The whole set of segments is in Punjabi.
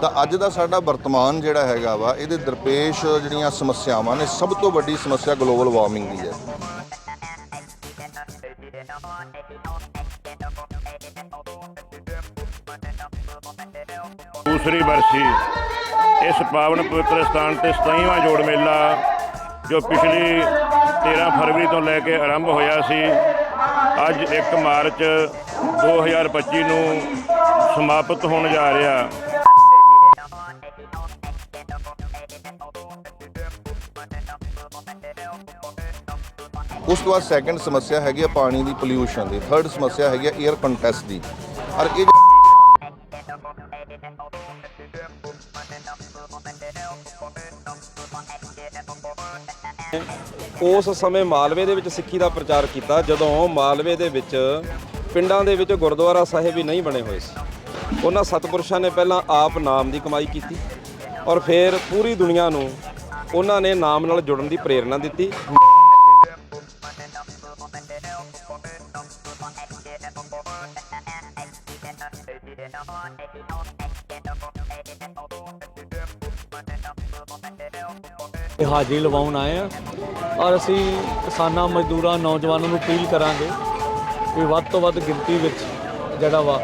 ਤਾਂ ਅੱਜ ਦਾ ਸਾਡਾ ਵਰਤਮਾਨ ਜਿਹੜਾ ਹੈਗਾ ਵਾ, ਇਹਦੇ ਦਰਪੇਸ਼ ਜਿਹੜੀਆਂ ਸਮੱਸਿਆਵਾਂ ਨੇ, ਸਭ ਤੋਂ ਵੱਡੀ ਸਮੱਸਿਆ ਗਲੋਬਲ ਵਾਰਮਿੰਗ ਦੀ ਹੈ। ਦੂਸਰੀ ਵਰਸੀ ਇਸ ਪਾਵਨ ਪਵਿੱਤਰ ਸਥਾਨ ਤੇ 27ਵਾਂ ਜੋੜ ਮੇਲਾ, ਜੋ ਪਿਛਲੀ 13 ਫਰਵਰੀ ਤੋਂ ਲੈ ਕੇ ਆਰੰਭ ਹੋਇਆ ਸੀ, ਅੱਜ 1 ਮਾਰਚ 2025 ਨੂੰ ਸਮਾਪਤ ਹੋਣ ਜਾ ਰਿਹਾ। ਉਸ ਤੋਂ ਬਾਅਦ ਸੈਕੰਡ ਸਮੱਸਿਆ ਹੈਗੀ ਹੈ ਪਾਣੀ ਦੀ ਪੋਲਿਊਸ਼ਨ ਦੀ। ਥਰਡ ਸਮੱਸਿਆ ਹੈਗੀ ਹੈ 에ਅਰ ਕੰਟੈਸਟ ਦੀ। ਔਰ ਇਹ ਉਸ ਸਮੇਂ ਮਾਲਵੇ ਦੇ ਵਿੱਚ ਸਿੱਖੀ ਦਾ ਪ੍ਰਚਾਰ ਕੀਤਾ, ਜਦੋਂ ਮਾਲਵੇ ਦੇ ਵਿੱਚ ਪਿੰਡਾਂ ਦੇ ਵਿੱਚ ਗੁਰਦੁਆਰਾ ਸਾਹਿਬ ਹੀ ਨਹੀਂ ਬਣੇ ਹੋਏ ਸੀ। ਉਹਨਾਂ ਸਤਪੁਰਸ਼ਾਂ ਨੇ ਪਹਿਲਾਂ ਆਪ ਨਾਮ ਦੀ ਕਮਾਈ ਕੀਤੀ ਔਰ ਫਿਰ ਪੂਰੀ ਦੁਨੀਆ ਨੂੰ ਉਹਨਾਂ ਨੇ ਨਾਮ ਨਾਲ ਜੁੜਨ ਦੀ ਪ੍ਰੇਰਣਾ ਦਿੱਤੀ। ਹਾਜ਼ਰੀ ਲਵਾਉਣ ਆਏ ਆ ਔਰ ਅਸੀਂ ਕਿਸਾਨਾਂ, ਮਜ਼ਦੂਰਾਂ, ਨੌਜਵਾਨਾਂ ਨੂੰ ਅਪੀਲ ਕਰਾਂਗੇ ਕਿ ਵੱਧ ਤੋਂ ਵੱਧ ਗਿਣਤੀ ਵਿੱਚ ਜਿਹੜਾ ਵਾ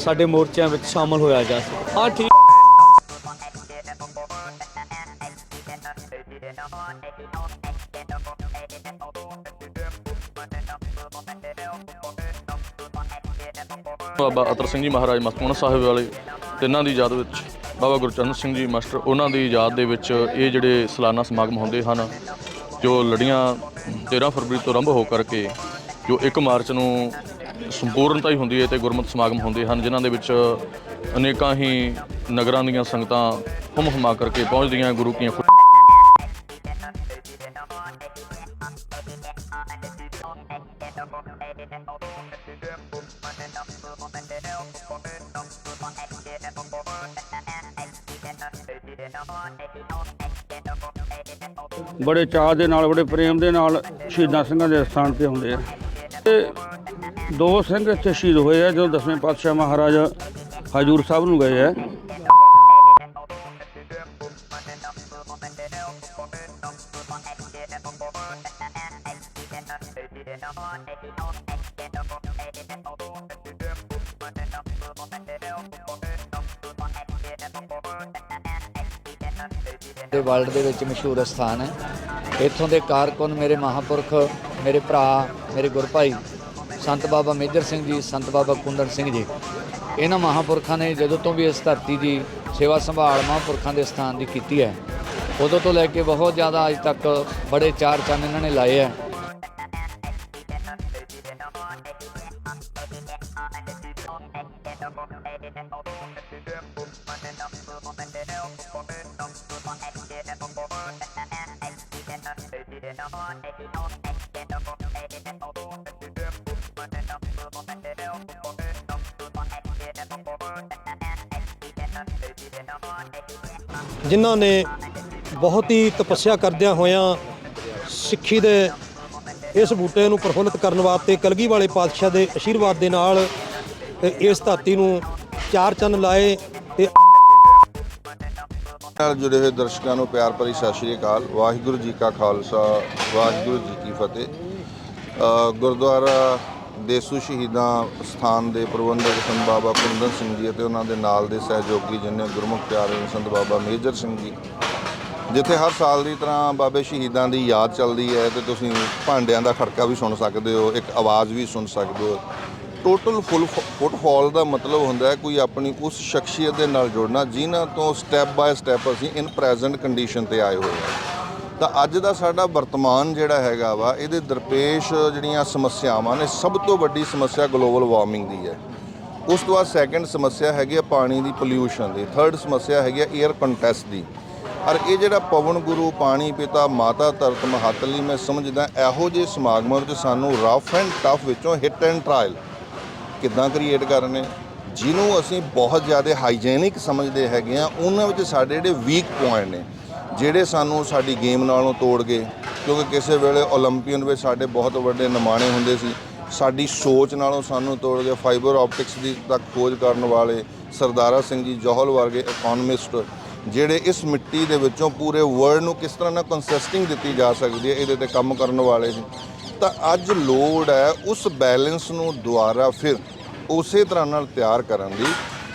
ਸਾਡੇ ਮੋਰਚਿਆਂ ਵਿੱਚ ਸ਼ਾਮਲ ਹੋਇਆ ਜਾ ਸਕੇ। ਹਾਂ ਠੀਕ ਬਾਬਾ ਅਤਰ ਸਿੰਘ ਜੀ ਮਹਾਰਾਜ ਮਸਤੂਣਾ ਸਾਹਿਬ ਵਾਲੇ ਤਿੰਨਾਂ ਦੀ ਯਾਦ ਵਿੱਚ ਬਾਬਾ ਗੁਰਚਰਨ ਸਿੰਘ ਜੀ ਮਾਸਟਰ, ਉਹਨਾਂ ਦੀ ਯਾਦ ਦੇ ਵਿੱਚ ਇਹ ਜਿਹੜੇ ਸਾਲਾਨਾ ਸਮਾਗਮ ਹੁੰਦੇ ਹਨ, ਜੋ ਲੜੀਆਂ 13 ਫਰਵਰੀ ਤੋਂ ਆਰੰਭ ਹੋ ਕਰਕੇ ਜੋ 1 ਮਾਰਚ ਨੂੰ ਸੰਪੂਰਨਤਾ ਹੀ ਹੁੰਦੀ ਹੈ ਤੇ ਗੁਰਮਤਿ ਸਮਾਗਮ ਹੁੰਦੇ ਹਨ, ਜਿਨ੍ਹਾਂ ਦੇ ਵਿੱਚ ਅਨੇਕਾਂ ਹੀ ਨਗਰਾਂ ਦੀਆਂ ਸੰਗਤਾਂ ਹੁਮ ਹੁਮਾ ਕਰਕੇ ਪਹੁੰਚਦੀਆਂ ਗੁਰੂ ਕੀਆਂ ਬੜੇ ਚਾਅ ਦੇ ਨਾਲ, ਬੜੇ ਪ੍ਰੇਮ ਦੇ ਨਾਲ ਸ਼ਹੀਦਾਂ ਸਿੰਘਾਂ ਦੇ ਸਥਾਨ ਤੇ ਹੁੰਦੇ ਆ। ਤੇ ਦੋ ਸਿੰਘ ਇੱਥੇ ਸ਼ਹੀਦ ਹੋਏ ਆ, ਜਦੋਂ ਦਸਵੇਂ ਪਾਤਸ਼ਾਹ ਮਹਾਰਾਜ ਹਜੂਰ ਸਾਹਿਬ ਨੂੰ ਗਏ ਆ। ਵਰਲਡ ਦੇ ਵਿੱਚ ਮਸ਼ਹੂਰ ਸਥਾਨ ਹੈ। ਇੱਥੋਂ ਦੇ ਕਾਰਕੁਨ ਮੇਰੇ ਮਹਾਪੁਰਖ, ਮੇਰੇ ਭਰਾ, ਮੇਰੇ ਗੁਰਭਾਈ, ਸੰਤ ਬਾਬਾ ਮੇਜਰ ਸਿੰਘ ਜੀ, ਸੰਤ ਬਾਬਾ ਕੁੰਦਨ ਸਿੰਘ ਜੀ। ਇਹਨਾਂ ਮਹਾਪੁਰਖਾਂ ਨੇ ਜਦੋਂ ਤੋਂ ਵੀ ਇਸ ਧਰਤੀ ਦੀ ਸੇਵਾ ਸੰਭਾਲ ਮਹਾਪੁਰਖਾਂ ਦੇ ਸਥਾਨ ਦੀ ਕੀਤੀ ਹੈ, ਉਦੋਂ ਤੋਂ ਲੈ ਕੇ ਬਹੁਤ ਜ਼ਿਆਦਾ ਅੱਜ ਤੱਕ ਬੜੇ ਚਾਰ ਚੰਨ ਇਹਨਾਂ ਨੇ ਲਾਏ ਹੈ। ਜਿਨ੍ਹਾਂ ਨੇ ਬਹੁਤ ਹੀ ਤਪੱਸਿਆ ਕਰਦਿਆਂ ਹੋਇਆਂ ਸਿੱਖੀ ਦੇ ਇਸ ਬੂਟੇ ਨੂੰ ਪ੍ਰਫੁੱਲਿਤ ਕਰਨ ਵਾਸਤੇ ਕਲਗੀ ਵਾਲੇ ਪਾਤਸ਼ਾਹ ਦੇ ਆਸ਼ੀਰਵਾਦ ਦੇ ਨਾਲ ਤੇ ਇਸ ਧਰਤੀ ਨੂੰ ਚਾਰ ਚੰਨ ਲਾਏ ਤੇ ਨਾਲ ਜੁੜੇ ਹੋਏ ਦਰਸ਼ਕਾਂ ਨੂੰ ਪਿਆਰ ਭਰੀ ਸਤਿ ਸ਼੍ਰੀ ਅਕਾਲ। ਵਾਹਿਗੁਰੂ ਜੀ ਕਾ ਖਾਲਸਾ, ਵਾਹਿਗੁਰੂ ਜੀ ਕੀ ਫਤਿਹ। ਗੁਰਦੁਆਰਾ ਦੇਸੂ ਸ਼ਹੀਦਾਂ ਸਥਾਨ ਦੇ ਪ੍ਰਬੰਧਕ ਸੰਤ ਬਾਬਾ ਕੁੰਦਨ ਸਿੰਘ ਜੀ ਅਤੇ ਉਹਨਾਂ ਦੇ ਨਾਲ ਦੇ ਸਹਿਯੋਗੀ ਜਿੰਨੇ ਗੁਰਮੁਖ ਪਿਆਰੇ ਸੰਤ ਬਾਬਾ ਮੇਜਰ ਸਿੰਘ ਜੀ। ਜਿੱਥੇ ਹਰ ਸਾਲ ਦੀ ਤਰ੍ਹਾਂ ਬਾਬੇ ਸ਼ਹੀਦਾਂ ਦੀ ਯਾਦ ਚੱਲਦੀ ਹੈ ਤੇ ਤੁਸੀਂ ਭਾਂਡਿਆਂ ਦਾ ਖੜਕਾ ਵੀ ਸੁਣ ਸਕਦੇ ਹੋ, ਇੱਕ ਆਵਾਜ਼ ਵੀ ਸੁਣ ਸਕਦੇ ਹੋ। ਟੋਟਲ ਫੁੱਲ ਫੁੱਟਫਾਲ ਦਾ ਮਤਲਬ ਹੁੰਦਾ ਹੈ ਕੋਈ ਆਪਣੀ ਉਸ ਸ਼ਖਸੀਅਤ ਦੇ ਨਾਲ ਜੁੜਨਾ, ਜਿਨ੍ਹਾਂ ਤੋਂ ਸਟੈਪ ਬਾਏ ਸਟੈਪ ਅਸੀਂ ਇਨ ਪ੍ਰੈਜ਼ੈਂਟ ਕੰਡੀਸ਼ਨ ਤੇ ਆਏ ਹੋਏ ਹਾਂ। ਤਾਂ ਅੱਜ ਦਾ ਸਾਡਾ ਵਰਤਮਾਨ ਜਿਹੜਾ ਹੈਗਾ ਵਾ, ਇਹਦੇ ਦਰਪੇਸ਼ ਜਿਹੜੀਆਂ ਸਮੱਸਿਆਵਾਂ ਨੇ, ਸਭ ਤੋਂ ਵੱਡੀ ਸਮੱਸਿਆ ਗਲੋਬਲ ਵਾਰਮਿੰਗ ਦੀ ਹੈ। ਉਸ ਤੋਂ ਬਾਅਦ ਸੈਕੰਡ ਸਮੱਸਿਆ ਹੈਗੀ ਆ ਪਾਣੀ ਦੀ ਪੋਲਿਊਸ਼ਨ ਦੀ। ਥਰਡ ਸਮੱਸਿਆ ਹੈਗੀ ਹੈ 에ਅਰ ਕੰਟੈਸਟ ਦੀ। ਔਰ ਇਹ ਜਿਹੜਾ ਪਵਨ ਗੁਰੂ, ਪਾਣੀ ਪਿਤਾ, ਮਾਤਾ ਧਰਤ ਮਹੱਤ ਲਈ ਮੈਂ ਸਮਝਦਾ, ਇਹੋ ਜਿਹੇ ਸਮਾਗਮਾਂ ਵਿੱਚ ਸਾਨੂੰ ਰਫ ਐਂਡ ਟਫ ਵਿੱਚੋਂ ਹਿੱਟ ਐਂਡ ਟ੍ਰਾਇਲ ਕਿੱਦਾਂ ਕ੍ਰੀਏਟ ਕਰਨੇ? ਜਿਹਨੂੰ ਅਸੀਂ ਬਹੁਤ ਜ਼ਿਆਦਾ ਹਾਈਜੀਨਿਕ ਸਮਝਦੇ ਹੈਗੇ ਆ, ਉਹਨਾਂ ਵਿੱਚ ਸਾਡੇ ਜਿਹੜੇ ਵੀਕ ਪੁਆਇੰਟ ਨੇ ਜਿਹੜੇ ਸਾਨੂੰ ਸਾਡੀ ਗੇਮ ਨਾਲੋਂ ਤੋੜ ਗਏ, ਕਿਉਂਕਿ ਕਿਸੇ ਵੇਲੇ 올림ਪੀਅਨ ਵਿੱਚ ਸਾਡੇ ਬਹੁਤ ਵੱਡੇ ਨਮਾਣੇ ਹੁੰਦੇ ਸੀ, ਸਾਡੀ ਸੋਚ ਨਾਲੋਂ ਸਾਨੂੰ ਤੋੜ ਗਏ ਫਾਈਬਰ ਆਪਟਿਕਸ ਦੀ ਤੱਕ ਖੋਜ ਕਰਨ ਵਾਲੇ ਸਰਦਾਰਾ ਸਿੰਘ ਜੀ ਜੋਹਲ ਵਰਗੇ ਇਕਨੋਮਿਸਟ ਜਿਹੜੇ ਇਸ ਮਿੱਟੀ ਦੇ ਵਿੱਚੋਂ ਪੂਰੇ ਵਰਲਡ ਨੂੰ ਕਿਸ ਤਰ੍ਹਾਂ ਨਾਲ ਕੰਸਿਸਟਿੰਗ ਦਿੱਤੀ ਜਾ ਸਕਦੀ ਹੈ, ਇਹਦੇ ਤੇ ਕੰਮ ਕਰਨ ਵਾਲੇ ਸੀ ਤਾਂ ਅੱਜ ਲੋੜ ਹੈ ਉਸ ਬੈਲੈਂਸ ਨੂੰ ਦੁਬਾਰਾ ਫਿਰ ਉਸੇ ਤਰ੍ਹਾਂ ਨਾਲ ਤਿਆਰ ਕਰਨ ਦੀ,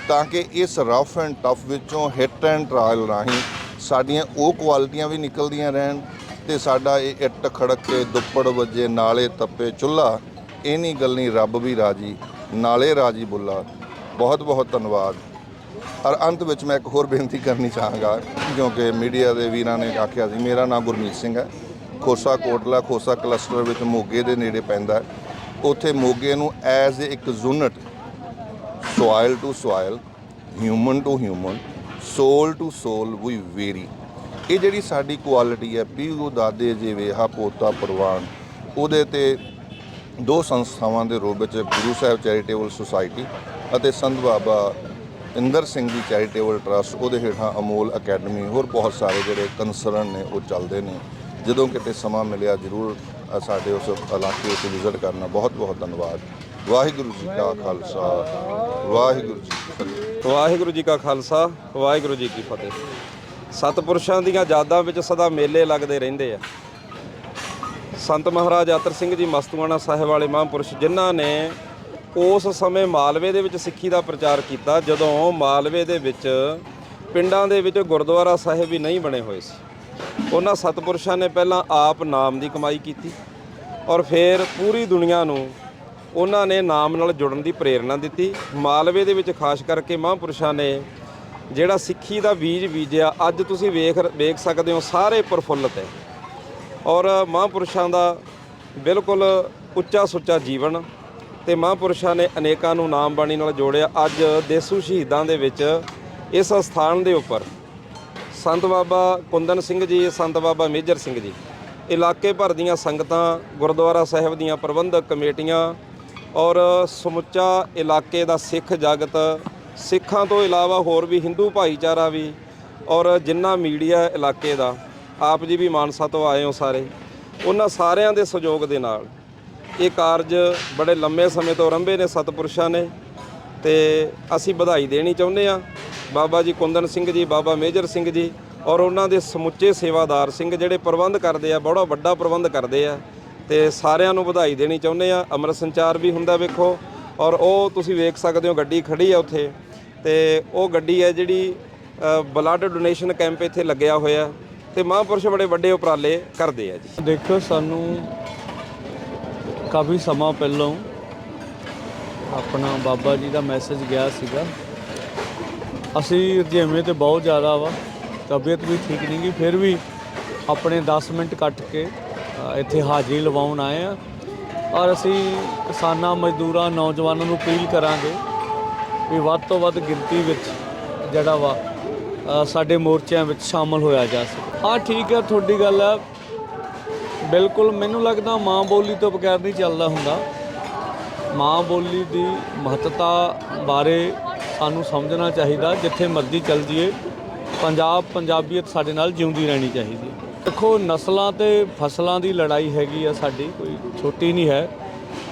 ਤਾਂ ਕਿ ਇਸ ਰਫ ਐਂਡ ਟਫ ਵਿੱਚੋਂ ਹਿੱਟ ਐਂਡ ਟਰਾਇਲ ਰਾਹੀਂ ਸਾਡੀਆਂ ਉਹ ਕੁਆਲਿਟੀਆਂ ਵੀ ਨਿਕਲਦੀਆਂ ਰਹਿਣ ਤੇ ਸਾਡਾ ਇਹ ਇੱਟ ਖੜਕ ਕੇ ਦੁੱਪੜ ਵੱਜੇ, ਨਾਲੇ ਤੱਪੇ ਚੁੱਲ੍ਹਾ ਇਹ ਨਹੀਂ ਗੱਲ ਨਹੀਂ, ਰੱਬ ਵੀ ਰਾਜੀ, ਨਾਲੇ ਰਾਜੀ ਬੁੱਲਾ। ਬਹੁਤ ਬਹੁਤ ਧੰਨਵਾਦ। ਔਰ ਅੰਤ ਵਿੱਚ ਮੈਂ ਇੱਕ ਹੋਰ ਬੇਨਤੀ ਕਰਨੀ ਚਾਹਾਂਗਾ, ਕਿਉਂਕਿ ਮੀਡੀਆ ਦੇ ਵੀਰਾਂ ਨੇ ਆਖਿਆ ਸੀ, ਮੇਰਾ ਨਾਮ ਗੁਰਮੀਤ ਸਿੰਘ ਹੈ। ਖੋਸਾ ਕੋਟਲਾ, ਖੋਸਾ ਕਲਸਟਰ ਵਿੱਚ ਮੋਗੇ ਦੇ ਨੇੜੇ ਪੈਂਦਾ ਉੱਥੇ ਮੋਗੇ ਨੂੰ ਐਜ਼ ਇੱਕ unit soil to soil human to human soul to soul we vary ਇਹ ਜਿਹੜੀ ਸਾਡੀ ਕੁਆਲਿਟੀ ਹੈ ਪੀਗੂ ਦਾਦੇ ਜਿਵੇਂ ਹਾ ਪੋਤਾ ਪ੍ਰਵਾਨ, ਉਹਦੇ ਤੇ ਦੋ ਸੰਸਥਾਵਾਂ ਦੇ ਰੂਪ ਵਿੱਚ ਗੁਰੂ ਸਾਹਿਬ ਚੈਰੀਟੇਬਲ ਸੁਸਾਇਟੀ ਅਤੇ ਸੰਤ ਬਾਬਾ ਇੰਦਰ ਸਿੰਘ ਜੀ ਚੈਰੀਟੇਬਲ ਟਰਸਟ ਉਹਦੇ ਹੇਠਾਂ ਅਮੋਲ ਅਕੈਡਮੀ ਹੋਰ ਬਹੁਤ ਸਾਰੇ ਜਿਹੜੇ ਕੰਸਰਨ ਨੇ, ਉਹ ਚੱਲਦੇ ਨੇ। ਜਦੋਂ ਕਿਤੇ ਸਮਾਂ ਮਿਲਿਆ, ਜ਼ਰੂਰ ਸਾਡੇ ਉਸ ਇਲਾਕੇ ਵਿੱਚ ਵਿਜ਼ਿਟ ਕਰਨਾ। ਬਹੁਤ ਬਹੁਤ ਧੰਨਵਾਦ। ਵਾਹਿਗੁਰੂ ਜੀ ਕਾ ਖਾਲਸਾ। ਵਾਹਿਗੁਰੂ ਜੀ ਕੀ ਫਤਿਹ। ਵਾਹਿਗੁਰੂ ਜੀ ਕਾ ਖਾਲਸਾ, ਵਾਹਿਗੁਰੂ ਜੀ ਕੀ ਫਤਿਹ। ਸਤਪੁਰਸ਼ਾਂ ਦੀਆਂ ਯਾਦਾਂ ਵਿੱਚ ਸਦਾ ਮੇਲੇ ਲੱਗਦੇ ਰਹਿੰਦੇ ਆ। ਸੰਤ ਮਹਾਰਾਜ ਆਤਰ ਸਿੰਘ ਜੀ ਮਸਤੂਆਣਾ ਸਾਹਿਬ ਵਾਲੇ ਮਹਾਂਪੁਰਸ਼, ਜਿਨ੍ਹਾਂ ਨੇ ਉਸ ਸਮੇਂ ਮਾਲਵੇ ਦੇ ਵਿੱਚ ਸਿੱਖੀ ਦਾ ਪ੍ਰਚਾਰ ਕੀਤਾ, ਜਦੋਂ ਮਾਲਵੇ ਦੇ ਵਿੱਚ ਪਿੰਡਾਂ ਦੇ ਵਿੱਚ ਗੁਰਦੁਆਰਾ ਸਾਹਿਬ ਵੀ ਨਹੀਂ ਬਣੇ ਹੋਏ ਸੀ। ਉਹਨਾਂ ਸਤਪੁਰਸ਼ਾਂ ਨੇ ਪਹਿਲਾਂ ਆਪ ਨਾਮ ਦੀ ਕਮਾਈ ਕੀਤੀ ਔਰ ਫਿਰ ਪੂਰੀ ਦੁਨੀਆ ਨੂੰ ਉਹਨਾਂ ਨੇ ਨਾਮ ਨਾਲ ਜੁੜਨ ਦੀ ਪ੍ਰੇਰਣਾ ਦਿੱਤੀ। ਮਾਲਵੇ ਦੇ ਵਿੱਚ ਖਾਸ ਕਰਕੇ ਮਹਾਂਪੁਰਸ਼ਾਂ ਨੇ ਜਿਹੜਾ ਸਿੱਖੀ ਦਾ ਬੀਜ ਬੀਜਿਆ, ਅੱਜ ਤੁਸੀਂ ਵੇਖ ਵੇਖ ਸਕਦੇ ਹੋ ਸਾਰੇ ਪ੍ਰਫੁੱਲਤ ਹੈ ਔਰ ਮਹਾਂਪੁਰਸ਼ਾਂ ਦਾ ਬਿਲਕੁਲ ਉੱਚਾ ਸੁੱਚਾ ਜੀਵਨ ਤੇ ਮਹਾਂਪੁਰਸ਼ਾਂ ਨੇ ਅਨੇਕਾਂ ਨੂੰ ਨਾਮ ਬਾਣੀ ਨਾਲ ਜੋੜਿਆ। ਅੱਜ ਦੇਸੂ ਸ਼ਹੀਦਾਂ ਦੇ ਵਿੱਚ ਇਸ ਸਥਾਨ ਦੇ ਉੱਪਰ ਸੰਤ ਬਾਬਾ ਕੁੰਦਨ ਸਿੰਘ ਜੀ, ਸੰਤ ਬਾਬਾ ਮੇਜਰ ਸਿੰਘ ਜੀ, ਇਲਾਕੇ ਭਰ ਦੀਆਂ ਸੰਗਤਾਂ, ਗੁਰਦੁਆਰਾ ਸਾਹਿਬ ਦੀਆਂ ਪ੍ਰਬੰਧਕ ਕਮੇਟੀਆਂ ਔਰ ਸਮੁੱਚਾ ਇਲਾਕੇ ਦਾ ਸਿੱਖ ਜਗਤ, ਸਿੱਖਾਂ ਤੋਂ ਇਲਾਵਾ ਹੋਰ ਵੀ ਹਿੰਦੂ ਭਾਈਚਾਰਾ ਵੀ ਔਰ ਜਿੰਨਾ ਮੀਡੀਆ ਇਲਾਕੇ ਦਾ, ਆਪ ਜੀ ਵੀ ਮਾਨਸਾ ਤੋਂ ਆਏ ਹੋ ਸਾਰੇ, ਉਹਨਾਂ ਸਾਰਿਆਂ ਦੇ ਸਹਿਯੋਗ ਦੇ ਨਾਲ ਇਹ ਕਾਰਜ ਬੜੇ ਲੰਮੇ ਸਮੇਂ ਤੋਂ ਆਰੰਭੇ ਨੇ ਸਤਪੁਰਸ਼ਾਂ ਨੇ ਤੇ ਅਸੀਂ ਵਧਾਈ ਦੇਣੀ ਚਾਹੁੰਦੇ ਆ ਬਾਬਾ ਜੀ ਕੁੰਦਨ ਸਿੰਘ ਜੀ, ਬਾਬਾ ਮੇਜਰ ਸਿੰਘ ਜੀ ਔਰ ਉਹਨਾਂ ਦੇ ਸਮੁੱਚੇ ਸੇਵਾਦਾਰ ਸਿੰਘ ਜਿਹੜੇ ਪ੍ਰਬੰਧ ਕਰਦੇ ਆ, ਬੜਾ ਵੱਡਾ ਪ੍ਰਬੰਧ ਕਰਦੇ ਆ ਤੇ ਸਾਰਿਆਂ ਨੂੰ ਵਧਾਈ ਦੇਣੀ ਚਾਹੁੰਦੇ ਆ ਅੰਮ੍ਰਿਤ ਸੰਚਾਰ ਵੀ ਹੁੰਦਾ ਵੇਖੋ ਔਰ ਉਹ ਤੁਸੀਂ ਵੇਖ ਸਕਦੇ ਹੋ, ਗੱਡੀ ਖੜੀ ਆ ਉੱਥੇ। ਤੇ ਉਹ ਗੱਡੀ ਹੈ ਜਿਹੜੀ ਬਲੱਡ ਡੋਨੇਸ਼ਨ ਕੈਂਪ ਇੱਥੇ ਲੱਗਿਆ ਹੋਇਆ। ਤੇ ਮਹਾਂਪੁਰਸ਼ ਬੜੇ ਵੱਡੇ ਉਪਰਾਲੇ ਕਰਦੇ ਆ ਜੀ। ਦੇਖੋ, ਸਾਨੂੰ ਕਾਫੀ ਸਮਾਂ ਪਹਿਲਾਂ ਆਪਣਾ ਬਾਬਾ ਜੀ ਦਾ ਮੈਸੇਜ ਗਿਆ ਸੀਗਾ। ਅਸੀਂ ਰਜੇਵੇਂ ਤੇ ਬਹੁਤ ਜ਼ਿਆਦਾ ਵਾ। ਤਬੀਅਤ ਵੀ ਠੀਕ ਨਹੀਂ ਗਈ ਫਿਰ ਵੀ ਆਪਣੇ 10 ਮਿੰਟ ਕੱਟ ਕੇ ਇੱਥੇ ਹਾਜ਼ਰੀ ਲਵਾਉਣ ਆਏ ਆ। ਔਰ ਅਸੀਂ ਕਿਸਾਨਾਂ, ਮਜ਼ਦੂਰਾਂ, ਨੌਜਵਾਨਾਂ ਨੂੰ ਅਪੀਲ ਕਰਾਂਗੇ ਵੀ ਵੱਧ ਤੋਂ ਵੱਧ ਗਿਣਤੀ ਵਿੱਚ ਜਿਹੜਾ ਵਾ ਸਾਡੇ ਮੋਰਚਿਆਂ ਵਿੱਚ ਸ਼ਾਮਲ ਹੋਇਆ ਜਾ ਸਕੇ। ਹਾਂ, ਠੀਕ ਹੈ ਤੁਹਾਡੀ ਗੱਲ ਹੈ ਬਿਲਕੁਲ, ਮੈਨੂੰ ਲੱਗਦਾ ਮਾਂ ਬੋਲੀ ਤੋਂ ਬਗੈਰ ਨਹੀਂ ਚੱਲਦਾ ਹੁੰਦਾ। ਮਾਂ ਬੋਲੀ ਦੀ ਮਹੱਤਤਾ ਬਾਰੇ ਸਾਨੂੰ ਸਮਝਣਾ ਚਾਹੀਦਾ, ਜਿੱਥੇ ਮਰਜ਼ੀ ਚੱਲ ਜੀਏ ਪੰਜਾਬ ਪੰਜਾਬੀਅਤ ਸਾਡੇ ਨਾਲ ਜਿਉਂਦੀ ਰਹਿਣੀ ਚਾਹੀਦੀ ਹੈ। ਦੇਖੋ, ਨਸਲਾਂ ਤੇ ਫਸਲਾਂ ਦੀ ਲੜਾਈ ਹੈਗੀ ਆ ਸਾਡੀ, ਕੋਈ ਛੋਟੀ ਨਹੀਂ ਹੈ।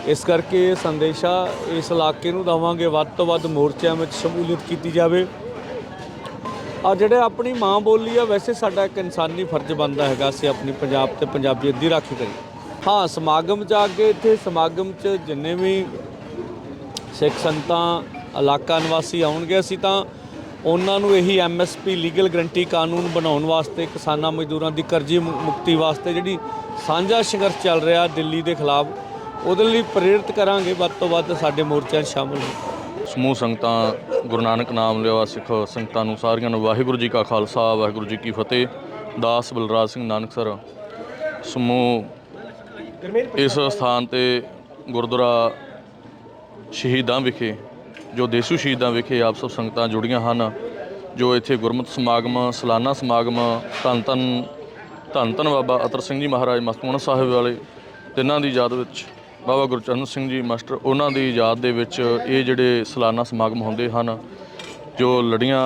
ਇਸ ਕਰਕੇ ਇਹ ਸੰਦੇਸ਼ਾ ਇਸ ਇਲਾਕੇ ਨੂੰ ਦਵਾਂਗੇ ਵੱਧ ਤੋਂ ਵੱਧ ਮੋਰਚਿਆਂ ਵਿੱਚ ਸ਼ਮੂਲੀਅਤ ਕੀਤੀ ਜਾਵੇ। ਆ ਜਿਹੜੇ ਆਪਣੀ ਮਾਂ ਬੋਲੀ ਆ, ਵੈਸੇ ਸਾਡਾ ਇੱਕ ਇਨਸਾਨੀ ਫਰਜ਼ ਬਣਦਾ ਹੈਗਾ, ਅਸੀਂ ਆਪਣੀ ਪੰਜਾਬ ਤੇ ਪੰਜਾਬੀਅਤ ਦੀ ਰਾਖੀ ਕਰੀਏ। ਹਾਂ, ਸਮਾਗਮ ਚ ਆ ਕੇ ਇੱਥੇ, ਸਮਾਗਮ ਚ ਜਿੰਨੇ ਵੀ ਸਿੱਖ ਸੰਤਾਂ, ਇਲਾਕਾ ਨਿਵਾਸੀ ਆਉਣਗੇ, ਅਸੀਂ ਤਾਂ ਉਹਨਾਂ ਨੂੰ ਇਹੀ ਐਮਐਸਪੀ ਲੀਗਲ ਗਰੰਟੀ ਕਾਨੂੰਨ ਬਣਾਉਣ ਵਾਸਤੇ, ਕਿਸਾਨਾਂ ਮਜ਼ਦੂਰਾਂ ਦੀ ਕਰਜ਼ੇ ਮੁਕਤੀ ਵਾਸਤੇ ਜਿਹੜੀ ਸਾਂਝਾ ਸੰਘਰਸ਼ ਚੱਲ ਰਿਹਾ ਦਿੱਲੀ ਦੇ ਖਿਲਾਫ, ਉਹਦੇ ਲਈ ਪ੍ਰੇਰਿਤ ਕਰਾਂਗੇ। ਵੱਧ ਤੋਂ ਵੱਧ ਸਾਡੇ ਮੋਰਚਿਆਂ 'ਚ ਸ਼ਾਮਲ ਹੋਣ। ਸਮੂਹ ਸੰਗਤਾਂ, ਗੁਰੂ ਨਾਨਕ ਨਾਮ ਲਿਆ ਸਿੱਖ ਸੰਗਤਾਂ ਨੂੰ ਸਾਰੀਆਂ ਨੂੰ ਵਾਹਿਗੁਰੂ ਜੀ ਕਾ ਖਾਲਸਾ, ਵਾਹਿਗੁਰੂ ਜੀ ਕੀ ਫਤਿਹ। ਦਾਸ ਬਲਰਾਜ ਸਿੰਘ ਨਾਨਕਸਰ ਸਮੂਹ ਇਸ ਸਥਾਨ ਤੇ ਗੁਰਦੁਆਰਾ ਸ਼ਹੀਦਾਂ ਵਿਖੇ ਜੋ ਦੇਸੂ ਸ਼ਹੀਦਾਂ ਵਿਖੇ ਆਪ ਸਭ ਸੰਗਤਾਂ ਜੁੜੀਆਂ ਹਨ, ਜੋ ਇੱਥੇ ਗੁਰਮਤਿ ਸਮਾਗਮ, ਸਾਲਾਨਾ ਸਮਾਗਮ, ਧੰਨ ਧੰਨ ਧੰਨ ਧੰਨ ਬਾਬਾ ਅਤਰ ਸਿੰਘ ਜੀ ਮਹਾਰਾਜ ਮਸਤੂਆਣਾ ਸਾਹਿਬ ਵਾਲੇ, ਤਿੰਨਾਂ ਦੀ ਯਾਦ ਵਿੱਚ ਬਾਬਾ ਗੁਰਚਰਨ ਸਿੰਘ ਜੀ ਮਾਸਟਰ, ਉਹਨਾਂ ਦੀ ਯਾਦ ਦੇ ਵਿੱਚ ਇਹ ਜਿਹੜੇ ਸਾਲਾਨਾ ਸਮਾਗਮ ਹੁੰਦੇ ਹਨ, ਜੋ ਲੜੀਆਂ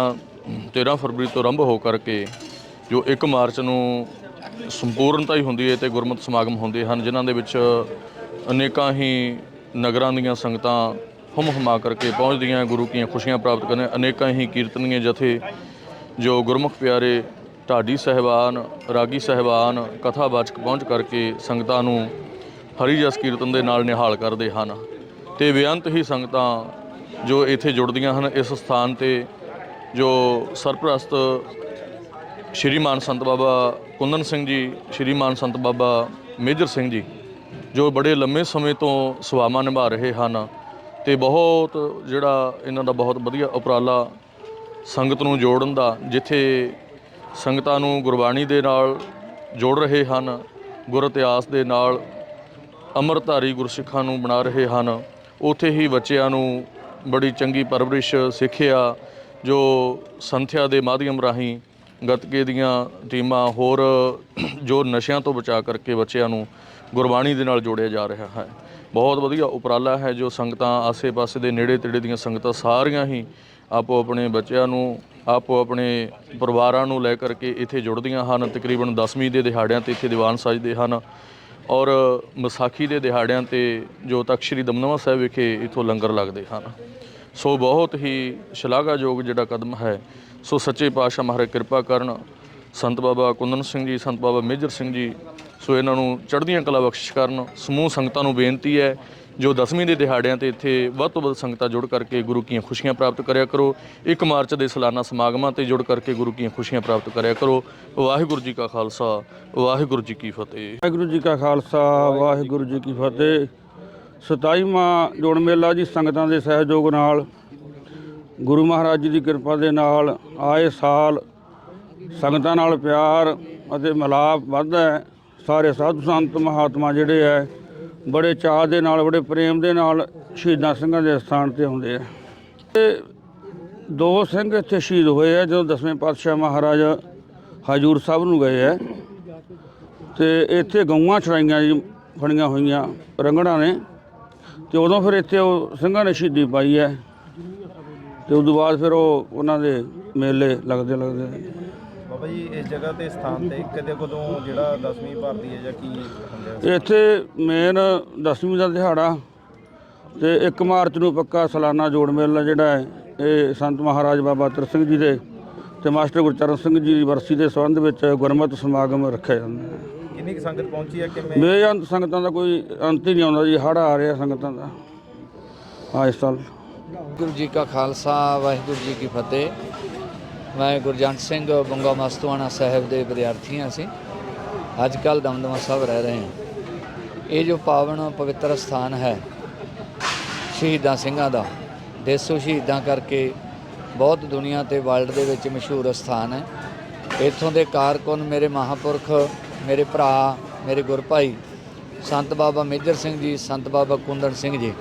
13 ਫਰਵਰੀ ਤੋਂ ਆਰੰਭ ਹੋ ਕਰਕੇ ਜੋ 1 ਮਾਰਚ ਨੂੰ ਸੰਪੂਰਨਤਾ ਹੀ ਹੁੰਦੀ ਹੈ ਤੇ ਗੁਰਮਤਿ ਸਮਾਗਮ ਹੁੰਦੇ ਹਨ, ਜਿਨ੍ਹਾਂ ਦੇ ਵਿੱਚ ਅਨੇਕਾਂ ਹੀ ਨਗਰਾਂ ਦੀਆਂ ਸੰਗਤਾਂ ਹੁਮ ਹੁਮਾ ਕਰਕੇ ਪਹੁੰਚਦੀਆਂ ਗੁਰੂ ਕੀਆਂ ਖੁਸ਼ੀਆਂ ਪ੍ਰਾਪਤ ਕਰਨ ਅਨੇਕਾਂ ਹੀ ਕੀਰਤਨੀਏ ਜਥੇ, ਜੋ ਗੁਰਮੁਖ ਪਿਆਰੇ ਢਾਡੀ ਸਹਿਬਾਨ, ਰਾਗੀ ਸਹਿਬਾਨ, ਕਥਾਵਾਚਕ ਪਹੁੰਚ ਕਰਕੇ ਸੰਗਤਾਂ ਨੂੰ ਹਰੀ ਜਸ ਕੀਰਤਨ ਦੇ ਨਾਲ ਨਿਹਾਲ ਕਰਦੇ ਹਨ। ਤੇ ਬੇਅੰਤ ਹੀ ਸੰਗਤਾਂ ਜੋ ਇੱਥੇ ਜੁੜਦੀਆਂ ਹਨ, ਇਸ ਸਥਾਨ ਤੇ ਜੋ ਸਰਪ੍ਰਸਤ ਸ਼੍ਰੀਮਾਨ ਸੰਤ ਬਾਬਾ ਕੁੰਦਨ ਸਿੰਘ ਜੀ, ਸ਼੍ਰੀਮਾਨ ਸੰਤ ਬਾਬਾ ਮੇਜਰ ਸਿੰਘ ਜੀ, ਜੋ ਬੜੇ ਲੰਮੇ ਸਮੇਂ ਤੋਂ ਸੇਵਾਵਾਂ ਨਿਭਾ ਰਹੇ ਹਨ ਤੇ ਬਹੁਤ ਜਿਹੜਾ ਇਹਨਾਂ ਦਾ ਬਹੁਤ ਵਧੀਆ ਉਪਰਾਲਾ ਸੰਗਤ ਨੂੰ ਜੋੜਨ ਦਾ, ਜਿੱਥੇ ਸੰਗਤਾਂ ਨੂੰ ਗੁਰਬਾਣੀ ਦੇ ਨਾਲ ਜੋੜ ਰਹੇ ਹਨ, ਗੁਰ ਇਤਿਹਾਸ ਦੇ ਨਾਲ ਅੰਮ੍ਰਿਤਧਾਰੀ ਗੁਰਸਿੱਖਾਂ ਨੂੰ ਬਣਾ ਰਹੇ ਹਨ, ਉੱਥੇ ਹੀ ਬੱਚਿਆਂ ਨੂੰ ਬੜੀ ਚੰਗੀ ਪਰਵਰਿਸ਼, ਸਿੱਖਿਆ, ਜੋ ਸੰਥਿਆ ਦੇ ਮਾਧਿਅਮ ਰਾਹੀਂ ਗੱਤਕੇ ਦੀਆਂ ਟੀਮਾਂ ਹੋਰ ਜੋ ਨਸ਼ਿਆਂ ਤੋਂ ਬਚਾ ਕਰਕੇ ਬੱਚਿਆਂ ਨੂੰ ਗੁਰਬਾਣੀ ਦੇ ਨਾਲ ਜੋੜਿਆ ਜਾ ਰਿਹਾ ਹੈ। ਬਹੁਤ ਵਧੀਆ ਉਪਰਾਲਾ ਹੈ ਜੋ ਸੰਗਤਾਂ ਆਸੇ-ਪਾਸੇ ਦੇ ਨੇੜੇ ਤੇੜੇ ਦੀਆਂ ਸੰਗਤਾਂ ਸਾਰੀਆਂ ਹੀ ਆਪੋ ਆਪਣੇ ਬੱਚਿਆਂ ਨੂੰ, ਆਪੋ ਆਪਣੇ ਪਰਿਵਾਰਾਂ ਨੂੰ ਲੈ ਕਰਕੇ ਇੱਥੇ ਜੁੜਦੀਆਂ ਹਨ। ਤਕਰੀਬਨ 10ਵੀਂ ਦੇ ਦਿਹਾੜਿਆਂ ਤੇ ਇੱਥੇ ਦੀਵਾਨ ਸਜਦੇ ਹਨ। ਔਰ ਵਿਸਾਖੀ ਦੇ ਦਿਹਾੜਿਆਂ ਤੇ ਜੋ ਤਖਤ ਸ੍ਰੀ ਦਮਦਮਾ ਸਾਹਿਬ ਵਿਖੇ ਇਥੋਂ ਲੰਗਰ ਲੱਗਦੇ ਹਨ। ਸੋ ਬਹੁਤ ਹੀ ਸ਼ਲਾਘਾਯੋਗ ਜਿਹੜਾ ਕਦਮ ਹੈ, ਸੋ ਸੱਚੇ ਪਾਤਸ਼ਾਹ ਮਹਾਰਾਜ ਕਿਰਪਾ ਕਰਨ ਸੰਤ ਬਾਬਾ ਕੁੰਦਨ ਸਿੰਘ ਜੀ, ਸੰਤ ਬਾਬਾ ਮੇਜਰ ਸਿੰਘ ਜੀ ਸੋ ਇਹਨਾਂ ਨੂੰ ਚੜ੍ਹਦੀਆਂ ਕਲਾ ਬਖਸ਼ਿਸ਼ ਕਰਨ, ਸਮੂਹ ਸੰਗਤਾਂ ਨੂੰ ਬੇਨਤੀ ਹੈ, ਜੋ ਦਸਵੀਂ ਦੇ ਦਿਹਾੜਿਆਂ ਤੇ ਇੱਥੇ ਵੱਧ ਤੋਂ ਵੱਧ ਸੰਗਤਾਂ ਜੁੜ ਕਰਕੇ ਗੁਰੂ ਕੀਆਂ ਖੁਸ਼ੀਆਂ ਪ੍ਰਾਪਤ ਕਰਿਆ ਕਰੋ 1 ਮਾਰਚ ਦੇ ਸਾਲਾਨਾ ਸਮਾਗਮਾਂ ਤੇ ਜੁੜ ਕਰਕੇ ਗੁਰੂ ਕੀਆਂ ਖੁਸ਼ੀਆਂ ਪ੍ਰਾਪਤ ਕਰਿਆ ਕਰੋ। ਵਾਹਿਗੁਰੂ ਜੀ ਕਾ ਖਾਲਸਾ, ਵਾਹਿਗੁਰੂ ਜੀ ਕੀ ਫਤਿਹ। ਵਾਹਿਗੁਰੂ ਜੀ ਕਾ ਖਾਲਸਾ, ਵਾਹਿਗੁਰੂ ਜੀ ਕੀ ਫਤਿਹ। 27ਵਾਂ ਜੋੜ ਮੇਲਾ ਜੀ ਸੰਗਤਾਂ ਦੇ ਸਹਿਯੋਗ ਨਾਲ, ਗੁਰੂ ਮਹਾਰਾਜ ਜੀ ਦੀ ਕਿਰਪਾ ਦੇ ਨਾਲ ਆਏ ਸਾਲ ਸੰਗਤਾਂ ਨਾਲ ਪਿਆਰ ਅਤੇ ਮਿਲਾਪ ਵੱਧਦਾ ਹੈ। ਸਾਰੇ ਸਾਧੂ ਸੰਤ ਮਹਾਤਮਾ ਜਿਹੜੇ ਹੈ ਬੜੇ ਚਾਅ ਦੇ ਨਾਲ, ਬੜੇ ਪ੍ਰੇਮ ਦੇ ਨਾਲ ਸ਼ਹੀਦਾਂ ਸਿੰਘਾਂ ਦੇ ਸਥਾਨ ਤੇ ਆਉਂਦੇ ਆ। ਤੇ ਦੋ ਸਿੰਘ ਇੱਥੇ ਸ਼ਹੀਦ ਹੋਏ ਆ, ਜਦੋਂ ਦਸਵੇਂ ਪਾਤਸ਼ਾਹ ਮਹਾਰਾਜ ਹਜੂਰ ਸਾਹਿਬ ਨੂੰ ਗਏ ਆ ਤੇ ਇੱਥੇ ਗਊਆਂ ਛੜਾਈਆਂ ਜੀ ਫੜੀਆਂ ਹੋਈਆਂ ਰੰਗੜਾਂ ਨੇ। ਤੇ ਉਦੋਂ ਫਿਰ ਇੱਥੇ ਉਹ ਸਿੰਘਾਂ ਨੇ ਸ਼ਹੀਦੀ ਪਾਈ ਹੈ ਤੇ ਤੋਂ ਬਾਅਦ ਫਿਰ ਉਹ ਉਹਨਾਂ ਦੇ ਮੇਲੇ ਲੱਗਦੇ ਲੱਗਦੇ ਬਾਬਾ ਜੀ ਇਸ ਜਗ੍ਹਾ ਤੇ ਸਥਾਨ ਤੇ ਕਦੇ ਕਦੋਂ ਜਿਹੜਾ 10ਵੀਂ ਭਰਦੀ ਹੈ ਜਾਂ ਕੀ? ਇੱਥੇ ਮੇਨ 10ਵੀਂ ਦਾ ਦਿਹਾੜਾ ਤੇ 1 ਮਾਰਚ ਨੂੰ ਪੱਕਾ ਸਾਲਾਨਾ ਜੋੜ ਮੇਲਾ ਜਿਹੜਾ ਹੈ ਇਹ ਸੰਤ ਮਹਾਰਾਜ ਬਾਬਾ ਤਰ ਸਿੰਘ ਜੀ ਦੇ ਤੇ ਮਾਸਟਰ ਗੁਰਚਰਨ ਸਿੰਘ ਜੀ ਦੀ ਵਰਸੀ ਦੇ ਸੰਬੰਧ ਵਿੱਚ ਗੁਰਮਤਿ ਸਮਾਗਮ ਰੱਖਿਆ ਜਾਂਦਾ ਹੈ। ਕਿੰਨੀ ਕੁ ਸੰਗਤ ਪਹੁੰਚੀ ਹੈ ਕਿਵੇਂ? ਬੇਅੰਤ ਸੰਗਤਾਂ ਦਾ ਕੋਈ ਅੰਤ ਹੀ ਨਹੀਂ ਆਉਂਦਾ ਜੀ ਹੜ ਆ ਰਿਹਾ ਸੰਗਤਾਂ ਦਾ। ਹਾਂ ਇਸ ਸਾਲ। ਗੁਰੂ ਜੀ ਕਾ ਖਾਲਸਾ ਵਾਹਿਗੁਰੂ ਜੀ ਕੀ ਫਤਿਹ। ਮੈਂ ਗੁਰਜੰਟ ਸਿੰਘ ਬੰਗਾ ਮਸਤਵਾਣਾ ਸਾਹਿਬ ਦੇ ਵਿਦਿਆਰਥੀ ਹਾਂ ਅਸੀਂ। ਅੱਜ ਕੱਲ ਦਮਦਮਾ ਸਾਹਿਬ ਰਹਿ ਰਹੇ ਹਾਂ। ਇਹ ਜੋ ਪਾਵਨ ਪਵਿੱਤਰ ਸਥਾਨ ਹੈ ਸ਼ਹੀਦਾਂ ਸਿੰਘਾਂ ਦਾ, ਦੇਸੋ ਸ਼ਹੀਦਾਂ ਕਰਕੇ ਬਹੁਤ ਦੁਨੀਆ ਤੇ ਵਰਲਡ ਦੇ ਵਿੱਚ ਮਸ਼ਹੂਰ ਸਥਾਨ ਹੈ। ਇੱਥੋਂ ਦੇ ਕਾਰਕੁਨ ਮੇਰੇ ਮਹਾਪੁਰਖ, ਮੇਰੇ ਭਰਾ, ਮੇਰੇ ਗੁਰਭਾਈ ਸੰਤ ਬਾਬਾ ਮੇਜਰ ਸਿੰਘ ਜੀ, ਸੰਤ ਬਾਬਾ ਕੁੰਦਨ ਸਿੰਘ ਜੀ।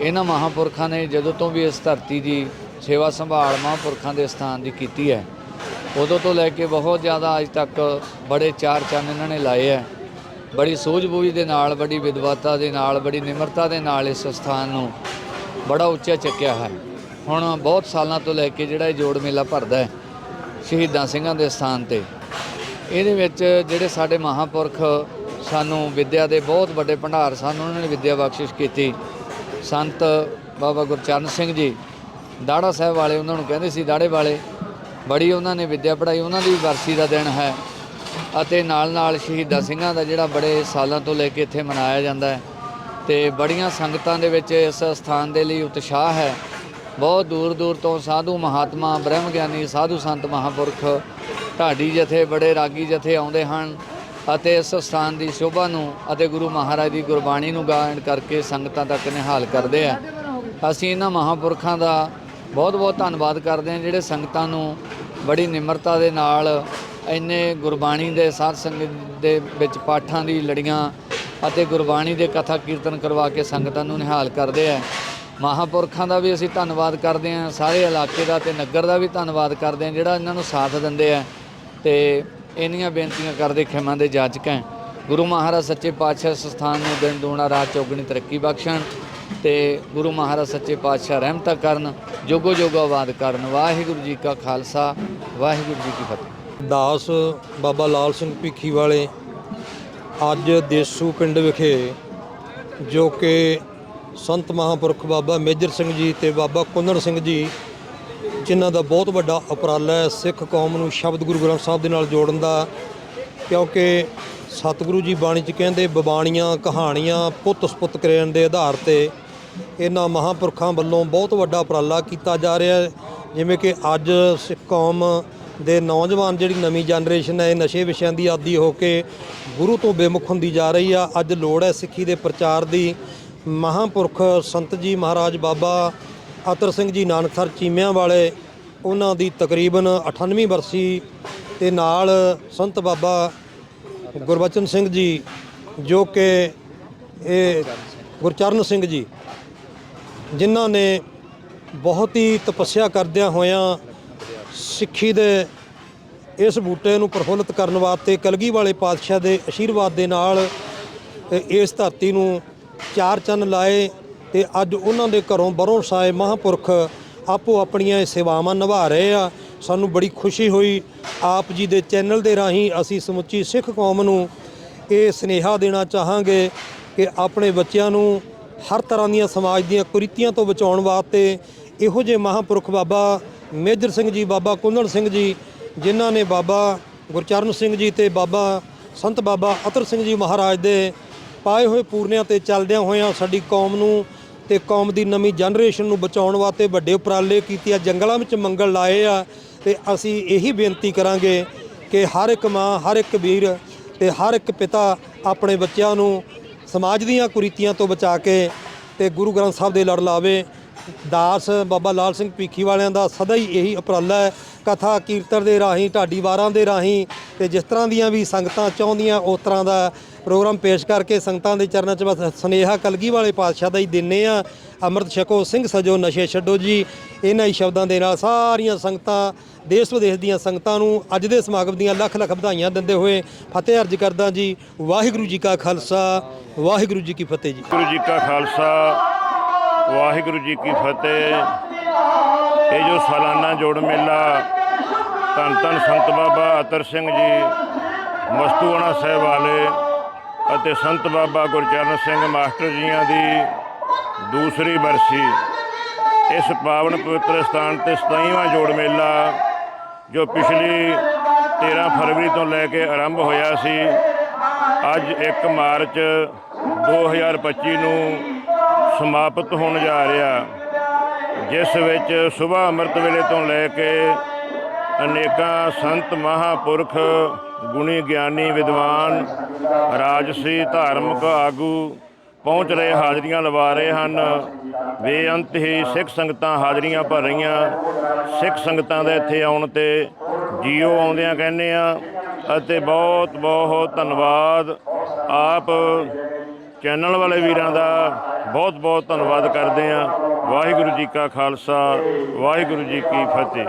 ਇਹਨਾਂ ਮਹਾਪੁਰਖਾਂ ਨੇ ਜਦੋਂ ਤੋਂ ਵੀ ਇਸ ਧਰਤੀ ਦੀ ਸੇਵਾ ਸੰਭਾਲ ਮਹਾਂਪੁਰਖਾਂ ਦੇ ਸਥਾਨ ਦੀ ਕੀਤੀ ਹੈ। ਉਦੋਂ ਤੋਂ ਲੈ ਕੇ ਬਹੁਤ ਜ਼ਿਆਦਾ ਅੱਜ ਤੱਕ ਬੜੇ ਚਾਰ ਚੰਨ ਇਹਨਾਂ ਨੇ ਲਾਏ ਹੈ। ਬੜੀ ਸੂਝ-ਬੂਝ ਦੇ ਨਾਲ, ਬੜੀ ਵਿਦਵਤਾ ਦੇ ਨਾਲ, ਬੜੀ ਨਿਮਰਤਾ ਦੇ ਨਾਲ ਇਸ ਸਥਾਨ ਨੂੰ ਬੜਾ ਉੱਚਾ ਚੱਕਿਆ ਹੈ। ਹੁਣ ਬਹੁਤ ਸਾਲਾਂ ਤੋਂ ਲੈ ਕੇ ਜਿਹੜਾ ਇਹ ਜੋੜ ਮੇਲਾ ਭਰਦਾ ਹੈ, ਸ਼ਹੀਦਾਂ ਸਿੰਘਾਂ ਦੇ ਸਥਾਨ ਤੇ। ਇਹਦੇ ਵਿੱਚ ਜਿਹੜੇ ਸਾਡੇ ਮਹਾਪੁਰਖ ਸਾਨੂੰ ਵਿੱਦਿਆ ਦੇ ਬਹੁਤ ਵੱਡੇ ਭੰਡਾਰ ਸਨ, ਉਹਨਾਂ ਨੇ ਵਿੱਦਿਆ ਬਖਸ਼ਿਸ਼ ਕੀਤੀ। ਸੰਤ ਬਾਬਾ ਗੁਰਚਰਨ ਸਿੰਘ ਜੀ ਦਾੜਾ ਸਾਹਿਬ ਵਾਲੇ ਉਹਨਾਂ ਨੂੰ ਕਹਿੰਦੇ ਸੀ, ਦਾੜੇ ਵਾਲੇ, ਬੜੀ ਉਹਨਾਂ ਨੇ ਵਿੱਦਿਆ ਪੜਾਈ ਉਹਨਾਂ ਦੀ ਵੀ ਵਰਸੀ ਦਾ ਦਿਨ ਹੈ। ਅਤੇ ਨਾਲ ਨਾਲ ਸ਼ਹੀਦਾਂ ਸਿੰਘਾਂ ਦਾ ਜਿਹੜਾ ਬੜੇ ਸਾਲਾਂ ਤੋਂ ਲੈ ਕੇ ਇੱਥੇ ਮਨਾਇਆ ਜਾਂਦਾ ਹੈ। ਤੇ ਬੜੀਆਂ ਸੰਗਤਾਂ ਦੇ ਵਿੱਚ ਇਸ ਸਥਾਨ ਦੇ ਲਈ ਉਤਸ਼ਾਹ ਹੈ। ਬਹੁਤ ਦੂਰ ਦੂਰ ਤੋਂ ਸਾਧੂ ਮਹਾਤਮਾ, ਬ੍ਰਹਮ ਗਿਆਨੀ, ਸਾਧੂ ਸੰਤ ਮਹਾਪੁਰਖ, ਢਾਡੀ ਜਥੇ, ਬੜੇ ਰਾਗੀ ਜਥੇ ਆਉਂਦੇ ਹਨ। ਅਤੇ ਇਸ ਸਥਾਨ ਦੀ ਸ਼ੋਭਾ ਨੂੰ ਅਤੇ ਗੁਰੂ ਮਹਾਰਾਜ ਦੀ ਗੁਰਬਾਣੀ ਨੂੰ ਗਾਇਨ ਕਰਕੇ ਸੰਗਤਾਂ ਤੱਕ ਨਿਹਾਲ ਕਰਦੇ ਆ। ਅਸੀਂ ਇਹਨਾਂ ਮਹਾਪੁਰਖਾਂ ਦਾ ਬਹੁਤ ਬਹੁਤ ਧੰਨਵਾਦ ਕਰਦੇ ਹਾਂ ਜਿਹੜੇ ਸੰਗਤਾਂ ਨੂੰ ਬੜੀ ਨਿਮਰਤਾ ਦੇ ਨਾਲ ਇੰਨੇ ਗੁਰਬਾਣੀ ਦੇ ਸਾਧ ਸੰਗਤ ਦੇ ਵਿੱਚ ਪਾਠਾਂ ਦੀ ਲੜੀਆਂ ਅਤੇ ਗੁਰਬਾਣੀ ਦੇ ਕਥਾ ਕੀਰਤਨ ਕਰਵਾ ਕੇ ਸੰਗਤਾਂ ਨੂੰ ਨਿਹਾਲ ਕਰਦੇ ਆ। ਮਹਾਪੁਰਖਾਂ ਦਾ ਵੀ ਅਸੀਂ ਧੰਨਵਾਦ ਕਰਦੇ ਹਾਂ, ਸਾਰੇ ਇਲਾਕੇ ਦਾ ਤੇ ਨਗਰ ਦਾ ਵੀ ਧੰਨਵਾਦ ਕਰਦੇ ਹਾਂ ਜਿਹੜਾ ਇਹਨਾਂ ਨੂੰ ਸਾਥ ਦਿੰਦੇ ਆ ਤੇ ਇੰਨੀਆਂ ਬੇਨਤੀਆਂ ਕਰਦੇ ਖਿਮਾ ਦੇ ਜਾਚਕ ਹੈ ਗੁਰੂ ਮਹਾਰਾਜ ਸੱਚੇ ਪਾਤਸ਼ਾਹ ਇਸ ਸਥਾਨ ਨੂੰ ਦਿਨ ਦੂਣਾ ਰਾਤ ਚੌਗਣੀ ਤਰੱਕੀ ਬਖਸ਼ਣ। ਤੇ ਗੁਰੂ ਮਹਾਰਾਜ ਸੱਚੇ ਪਾਤਸ਼ਾਹ ਰਹਿਮਤਾ ਕਰਨ, ਜੋਗੋ ਜੋਗੋ ਕਰਨ। ਵਾਹਿਗੁਰੂ ਜੀ ਕਾ ਖਾਲਸਾ, ਵਾਹਿਗੁਰੂ ਜੀ ਕੀ ਫਤਿਹ। ਦਾਸ ਬਾਬਾ ਲਾਲ ਸਿੰਘ ਭਿੱਖੀ ਵਾਲੇ ਅੱਜ ਦੇਸੂ ਪਿੰਡ ਵਿਖੇ, ਜੋ ਕਿ ਸੰਤ ਮਹਾਂਪੁਰਖ ਬਾਬਾ ਮੇਜਰ ਸਿੰਘ ਜੀ ਤੇ ਬਾਬਾ ਕੁੰਦਨ ਸਿੰਘ ਜੀ, ਜਿਨ੍ਹਾਂ ਦਾ ਬਹੁਤ ਵੱਡਾ ਉਪਰਾਲਾ ਹੈ ਸਿੱਖ ਕੌਮ ਨੂੰ ਸ਼ਬਦ ਗੁਰੂ ਗ੍ਰੰਥ ਸਾਹਿਬ ਦੇ ਨਾਲ ਜੋੜਨ ਦਾ, ਕਿਉਂਕਿ ਸਤਿਗੁਰੂ ਜੀ ਬਾਣੀ 'ਚ ਕਹਿੰਦੇ, ਬਬਾਣੀਆਂ, ਕਹਾਣੀਆਂ ਪੁੱਤ ਸਪੁੱਤ ਕਰਨ ਦੇ ਆਧਾਰ ਤੇ ਇਹਨਾਂ ਮਹਾਂਪੁਰਖਾਂ ਵੱਲੋਂ ਬਹੁਤ ਵੱਡਾ ਉਪਰਾਲਾ ਕੀਤਾ ਜਾ ਰਿਹਾ ਹੈ। ਜਿਵੇਂ ਕਿ ਅੱਜ ਸਿੱਖ ਕੌਮ ਦੇ ਨੌਜਵਾਨ ਜਿਹੜੀ ਨਵੀਂ ਜਨਰੇਸ਼ਨ ਹੈ, ਇਹ ਨਸ਼ੇ ਵਿਸ਼ਿਆਂ ਦੀ ਆਦੀ ਹੋ ਕੇ ਗੁਰੂ ਤੋਂ ਬੇਮੁਖ ਹੁੰਦੀ ਜਾ ਰਹੀ ਆ। ਅੱਜ ਲੋੜ ਹੈ ਸਿੱਖੀ ਦੇ ਪ੍ਰਚਾਰ ਦੀ। ਮਹਾਂਪੁਰਖ ਸੰਤ ਜੀ ਮਹਾਰਾਜ ਬਾਬਾ ਅਤਰ ਸਿੰਘ ਜੀ ਨਾਨਕਸਰ ਚੀਮਿਆਂ ਵਾਲੇ ਉਹਨਾਂ ਦੀ ਤਕਰੀਬਨ 98ਵੀਂ ਬਰਸੀ ਤੇ ਨਾਲ ਸੰਤ ਬਾਬਾ ਗੁਰਬਚਨ ਸਿੰਘ ਜੀ, ਜੋ ਕਿ ਇਹ ਗੁਰਚਰਨ ਸਿੰਘ ਜੀ, ਜਿਨ੍ਹਾਂ ਨੇ ਬਹੁਤ ਹੀ ਤਪੱਸਿਆ ਕਰਦਿਆਂ ਹੋਇਆਂ ਸਿੱਖੀ ਦੇ ਇਸ ਬੂਟੇ ਨੂੰ ਪ੍ਰਫੁੱਲਤ ਕਰਨ ਵਾਸਤੇ ਕਲਗੀ ਵਾਲੇ ਪਾਤਸ਼ਾਹ ਦੇ ਆਸ਼ੀਰਵਾਦ ਦੇ ਨਾਲ ਇਸ ਧਰਤੀ ਨੂੰ ਚਾਰ ਚੰਨ ਲਾਏ ਤੇ ਅੱਜ ਉਹਨਾਂ ਦੇ ਘਰੋਂ ਬਰੋਂ ਸਾਏ ਮਹਾਂਪੁਰਖ ਆਪੋ ਆਪਣੀਆਂ ਸੇਵਾਵਾਂ ਨਿਭਾ ਰਹੇ ਆ। ਸਾਨੂੰ ਬੜੀ ਖੁਸ਼ੀ ਹੋਈ ਆਪ ਜੀ ਦੇ ਚੈਨਲ ਦੇ ਰਾਹੀਂ ਅਸੀਂ ਸਮੁੱਚੀ ਸਿੱਖ ਕੌਮ ਨੂੰ ਇਹ ਸਨੇਹਾ ਦੇਣਾ ਚਾਹਾਂਗੇ ਕਿ ਆਪਣੇ ਬੱਚਿਆਂ ਨੂੰ ਹਰ ਤਰ੍ਹਾਂ ਦੀਆਂ ਸਮਾਜ ਦੀਆਂ ਕੁਰੀਤੀਆਂ ਤੋਂ ਬਚਾਉਣ ਵਾਸਤੇ ਇਹੋ ਜਿਹੇ ਮਹਾਂਪੁਰਖ ਬਾਬਾ ਮੇਜਰ ਸਿੰਘ ਜੀ, ਬਾਬਾ ਕੁੰਦਨ ਸਿੰਘ ਜੀ, ਜਿਨ੍ਹਾਂ ਨੇ ਬਾਬਾ ਗੁਰਚਰਨ ਸਿੰਘ ਜੀ ਤੇ ਬਾਬਾ ਸੰਤ ਬਾਬਾ ਅਤਰ ਸਿੰਘ ਜੀ ਮਹਾਰਾਜ ਦੇ ਪਾਏ ਹੋਏ ਪੂਰਨਿਆਂ ਤੇ ਚੱਲਦਿਆਂ ਹੋਇਆਂ ਸਾਡੀ ਕੌਮ ਨੂੰ ਤੇ ਕੌਮ ਦੀ ਨਵੀਂ ਜਨਰੇਸ਼ਨ ਨੂੰ ਬਚਾਉਣ ਵਾਸਤੇ ਵੱਡੇ ਉਪਰਾਲੇ ਕੀਤੇ ਆ, ਜੰਗਲਾਂ ਵਿੱਚ ਮੰਗਲ ਲਾਏ ਆ ਤੇ ਅਸੀਂ ਇਹੀ ਬੇਨਤੀ ਕਰਾਂਗੇ ਕਿ ਹਰ ਇੱਕ ਮਾਂ, ਹਰ ਇੱਕ ਵੀਰ ਤੇ ਹਰ ਇੱਕ ਪਿਤਾ ਆਪਣੇ ਬੱਚਿਆਂ ਨੂੰ ਸਮਾਜ ਦੀਆਂ ਕੁਰੀਤੀਆਂ ਤੋਂ ਬਚਾ ਕੇ ਤੇ ਗੁਰੂ ਗ੍ਰੰਥ ਸਾਹਿਬ ਦੇ ਲੜ ਲਾਵੇ। ਦਾਸ ਬਾਬਾ ਲਾਲ ਸਿੰਘ ਪੀਖੀ ਵਾਲਿਆਂ ਦਾ ਸਦਾ ਹੀ ਇਹੀ ਉਪਰਾਲਾ ਹੈ। ਕਥਾ ਕੀਰਤਨ ਦੇ ਰਾਹੀਂ, ਢਾਡੀ ਵਾਰਾਂ ਦੇ ਰਾਹੀਂ ਤੇ ਜਿਸ ਤਰ੍ਹਾਂ ਦੀਆਂ ਵੀ ਸੰਗਤਾਂ ਚਾਹੁੰਦੀਆਂ, ਉਸ ਤਰ੍ਹਾਂ ਦਾ ਪ੍ਰੋਗਰਾਮ ਪੇਸ਼ ਕਰਕੇ ਸੰਗਤਾਂ ਦੇ ਚਰਨਾਂ 'ਚ ਬਸ ਸੁਨੇਹਾ ਕਲਗੀ ਵਾਲੇ ਪਾਤਸ਼ਾਹ ਦਾ ਹੀ ਦਿੰਨੇ ਆ। ਅੰਮ੍ਰਿਤ ਛਕੋ, ਸਿੰਘ ਸਜੋ, ਨਸ਼ੇ ਛੱਡੋ ਜੀ। ਇਹਨਾਂ ਹੀ ਸ਼ਬਦਾਂ ਦੇ ਨਾਲ ਸਾਰੀਆਂ ਸੰਗਤਾਂ ਦੇਸ਼ ਵਿਦੇਸ਼ ਦੀਆਂ ਸੰਗਤਾਂ ਨੂੰ ਅੱਜ ਦੇ ਸਮਾਗਮ ਦੀਆਂ ਲੱਖ ਲੱਖ ਵਧਾਈਆਂ ਦਿੰਦੇ ਹੋਏ ਫਤਿਹ ਅਰਜ ਕਰਦਾ ਜੀ। ਵਾਹਿਗੁਰੂ ਜੀ ਕਾ ਖਾਲਸਾ, ਵਾਹਿਗੁਰੂ ਜੀ ਕੀ ਫਤਿਹ ਜੀ। ਗੁਰੂ ਜੀ ਕਾ ਖਾਲਸਾ, ਵਾਹਿਗੁਰੂ ਜੀ ਕੀ ਫਤਿਹ। ਇਹ ਜੋ ਸਾਲਾਨਾ ਜੋੜ ਮੇਲਾ, ਧੰਨ ਧੰਨ ਸੰਤ ਬਾਬਾ ਅਤਰ ਸਿੰਘ ਜੀ, ਮਸਤੂਆਣਾ ਸਾਹਿਬ ਵਾਲੇ ਅਤੇ ਸੰਤ ਬਾਬਾ ਗੁਰਚਰਨ ਸਿੰਘ ਮਾਸਟਰ ਜੀਆਂ ਦੀ ਦੂਸਰੀ ਬਰਸੀ। ਇਸ ਪਾਵਨ ਪਵਿੱਤਰ ਸਥਾਨ ਤੇ 27ਵਾਂ ਜੋੜ ਮੇਲਾ, ਜੋ ਪਿਛਲੀ 13 ਫਰਵਰੀ ਤੋਂ ਲੈ ਕੇ ਆਰੰਭ ਹੋਇਆ ਸੀ, ਅੱਜ 1 ਮਾਰਚ 2025 ਨੂੰ ਸਮਾਪਤ ਹੋਣ ਜਾ ਰਿਹਾ। ਜਿਸ ਵਿੱਚ ਸਵੇਰ ਅੰਮ੍ਰਿਤ ਵੇਲੇ ਤੋਂ ਲੈ ਕੇ ਅਨੇਕਾਂ ਸੰਤ ਮਹਾਪੁਰਖ, ਗੁਣੀ ਗਿਆਨੀ, ਵਿਦਵਾਨ, ਰਾਜਸੀ, ਧਾਰਮਿਕ ਆਗੂ ਪਹੁੰਚ ਰਹੇ ਹਾਜ਼ਰੀਆਂ ਲਵਾ ਰਹੇ ਹਨ। ਬੇਅੰਤ ਹੀ ਸਿੱਖ ਸੰਗਤਾਂ ਹਾਜ਼ਰੀਆਂ ਭਰ ਰਹੀਆਂ। ਸਿੱਖ ਸੰਗਤਾਂ ਦੇ ਇੱਥੇ ਆਉਣ ਤੇ ਜੀਓ ਆਉਂਦਿਆਂ ਕਹਿੰਦੇ ਆ, ਅਤੇ ਬਹੁਤ ਬਹੁਤ ਧੰਨਵਾਦ। ਆਪ ਚੈਨਲ ਵਾਲੇ ਵੀਰਾਂ ਦਾ ਬਹੁਤ ਬਹੁਤ ਧੰਨਵਾਦ ਕਰਦੇ ਆ। ਵਾਹਿਗੁਰੂ ਜੀ ਕਾ ਖਾਲਸਾ, ਵਾਹਿਗੁਰੂ ਜੀ ਕੀ ਫਤਿਹ।